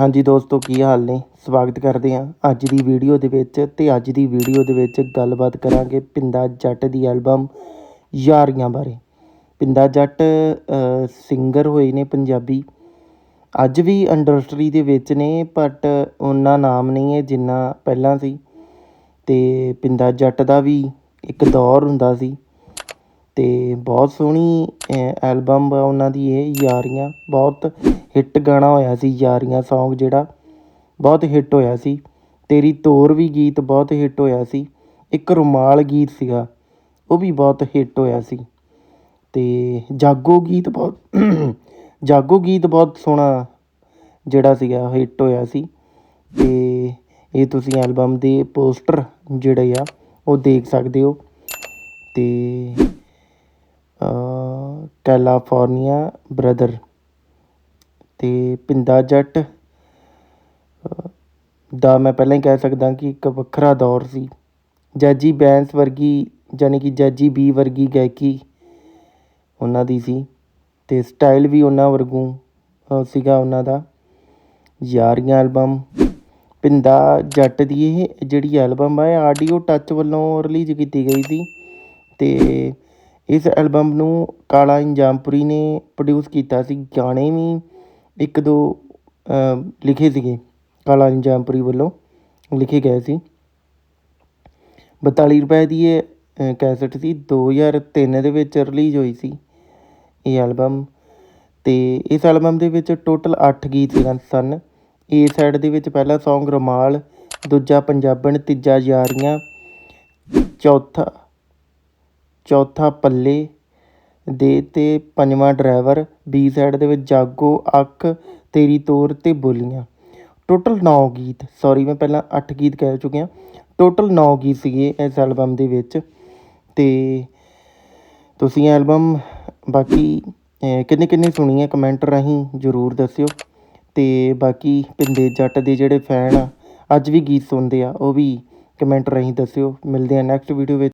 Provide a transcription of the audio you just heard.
ਹਾਂਜੀ ਦੋਸਤੋ, ਕੀ ਹਾਲ ਨੇ? ਸਵਾਗਤ ਕਰਦੇ ਹਾਂ ਅੱਜ ਦੀ ਵੀਡੀਓ ਦੇ ਵਿੱਚ ਤੇ ਅੱਜ ਦੀ ਵੀਡੀਓ ਦੇ ਵਿੱਚ ਗੱਲਬਾਤ ਕਰਾਂਗੇ ਪਿੰਦਾ ਜੱਟ ਦੀ ਐਲਬਮ ਯਾਰੀਆਂ ਬਾਰੇ। ਪਿੰਦਾ ਜੱਟ ਸਿੰਗਰ ਹੋਏ ਨੇ ਪੰਜਾਬੀ। ਅੱਜ ਵੀ ਇੰਡਸਟਰੀ ਦੇ ਵਿੱਚ ਨੇ ਬਟ ਉਹਨਾਂ ਨਾਮ ਨਹੀਂ ਹੈ ਜਿੰਨਾ ਪਹਿਲਾਂ ਸੀ। ਤੇ ਪਿੰਦਾ ਜੱਟ ਦਾ ਵੀ ਇੱਕ ਦੌਰ ਹੁੰਦਾ ਸੀ। ਅਤੇ ਬਹੁਤ ਸੋਹਣੀ ਐਲਬਮ ਆ ਉਹਨਾਂ ਦੀ ਇਹ, ਯਾਰੀਆਂ। ਬਹੁਤ ਹਿੱਟ ਗਾਣਾ ਹੋਇਆ ਸੀ, ਯਾਰੀਆਂ ਸੌਂਗ ਜਿਹੜਾ। ਬਹੁਤ ਹਿੱਟ ਹੋਇਆ ਸੀ। ਤੇਰੀ ਤੋਰ ਵੀ ਗੀਤ ਬਹੁਤ ਹਿੱਟ ਹੋਇਆ ਸੀ। ਇੱਕ ਰੁਮਾਲ ਗੀਤ ਸੀਗਾ, ਉਹ ਵੀ ਬਹੁਤ ਹਿੱਟ ਹੋਇਆ ਸੀ। ਅਤੇ ਜਾਗੋ ਗੀਤ ਬਹੁਤ, ਜਾਗੋ ਗੀਤ ਬਹੁਤ ਸੋਹਣਾ ਜਿਹੜਾ ਸੀਗਾ ਹਿੱਟ ਹੋਇਆ ਸੀ। ਅਤੇ ਇਹ ਤੁਸੀਂ ਐਲਬਮ ਦੇ ਪੋਸਟਰ ਜਿਹੜੇ ਆ, ਉਹ ਦੇਖ ਸਕਦੇ ਹੋ। ਅਤੇ ਕੈਲੀਫੋਰਨੀਆ, ਬ੍ਰਦਰ। ਅਤੇ ਭਿੰਦਾ ਜੱਟ ਦਾ ਮੈਂ ਪਹਿਲਾਂ ਹੀ ਕਹਿ ਸਕਦਾ ਕਿ ਇੱਕ ਵੱਖਰਾ ਦੌਰ ਸੀ। ਜੈਜੀ ਬੈਂਸ ਵਰਗੀ ਯਾਨੀ ਕਿ ਜੈਜੀ ਬੀ ਵਰਗੀ ਗਾਇਕੀ ਉਹਨਾਂ ਦੀ ਸੀ। ਅਤੇ ਸਟਾਈਲ ਵੀ ਉਹਨਾਂ ਵਰਗੂ ਸੀਗਾ ਉਹਨਾਂ ਦਾ। ਯਾਰੀਆਂ ਐਲਬਮ ਭਿੰਦਾ ਜੱਟ ਦੀ ਇਹ ਜਿਹੜੀ ਐਲਬਮ ਹੈ ਆਡੀਓ ਟੱਚ ਵੱਲੋਂ ਰਿਲੀਜ਼ ਕੀਤੀ ਗਈ ਸੀ। ਅਤੇ ਇਸ ਐਲਬਮ ਨੂੰ ਕਾਲਾ ਇੰਜਾਮਪੁਰੀ ਨੇ ਪ੍ਰੋਡਿਊਸ ਕੀਤਾ ਸੀ, ਗਾਣੇ ਵੀ ਇੱਕ ਦੋ ਲਿਖੇ ਸੀਗੇ, ਕਾਲਾ ਇੰਜਾਮਪੁਰੀ ਵੱਲੋਂ ਲਿਖੇ ਗਏ ਸੀ। 42 ਰੁਪਏ ਦੀ ਇਹ ਕੈਸਟ ਸੀ 2003 ਦੇ ਵਿੱਚ ਰਿਲੀਜ਼ ਹੋਈ ਸੀ ਇਹ ਐਲਬਮ ਅਤੇ ਇਸ ਐਲਬਮ ਦੇ ਵਿੱਚ ਟੋਟਲ 8 ਗੀਤ ਸਨ। ਏ ਸਾਈਡ ਦੇ ਵਿੱਚ ਪਹਿਲਾ Song ਰਮਾਲ, ਦੂਜਾ ਪੰਜਾਬਣ, ਤੀਜਾ ਯਾਰੀਆਂ, ਚੌਥਾ ਚੌਥਾ ਪੱਲੇ ਦੇ ਅਤੇ ਪੰਜਵਾਂ ਡਰਾਈਵਰ ਬੀ ਸਾਈਡ ਦੇ ਵਿੱਚ ਜਾਗੋ, ਅੱਖ, ਤੇਰੀ ਤੋਰ ਅਤੇ ਬੋਲੀਆਂ। ਟੋਟਲ ਨੌ ਗੀਤ ਸੋਰੀ ਮੈਂ ਪਹਿਲਾਂ ਅੱਠ ਗੀਤ ਕਹਿ ਚੁੱਕਿਆ। ਟੋਟਲ ਨੌ ਗੀਤ ਸੀਗੇ ਇਸ ਐਲਬਮ ਦੇ ਵਿੱਚ ਅਤੇ ਤੁਸੀਂ ਐਲਬਮ ਬਾਕੀ ਕਿੰਨੇ ਕਿੰਨੇ ਸੁਣੀ ਹੈ ਕਮੈਂਟ ਰਾਹੀਂ ਜ਼ਰੂਰ ਦੱਸਿਓ। ਅਤੇ ਬਾਕੀ ਪਿੰਡੇ ਜੱਟ ਦੇ ਜਿਹੜੇ ਫੈਨ ਆ, ਅੱਜ ਵੀ ਗੀਤ ਸੁਣਦੇ ਆ, ਉਹ ਵੀ ਕਮੈਂਟ ਰਾਹੀਂ ਦੱਸਿਓ। ਮਿਲਦੇ ਆ ਨੈਕਸਟ ਵੀਡੀਓ ਵਿੱਚ।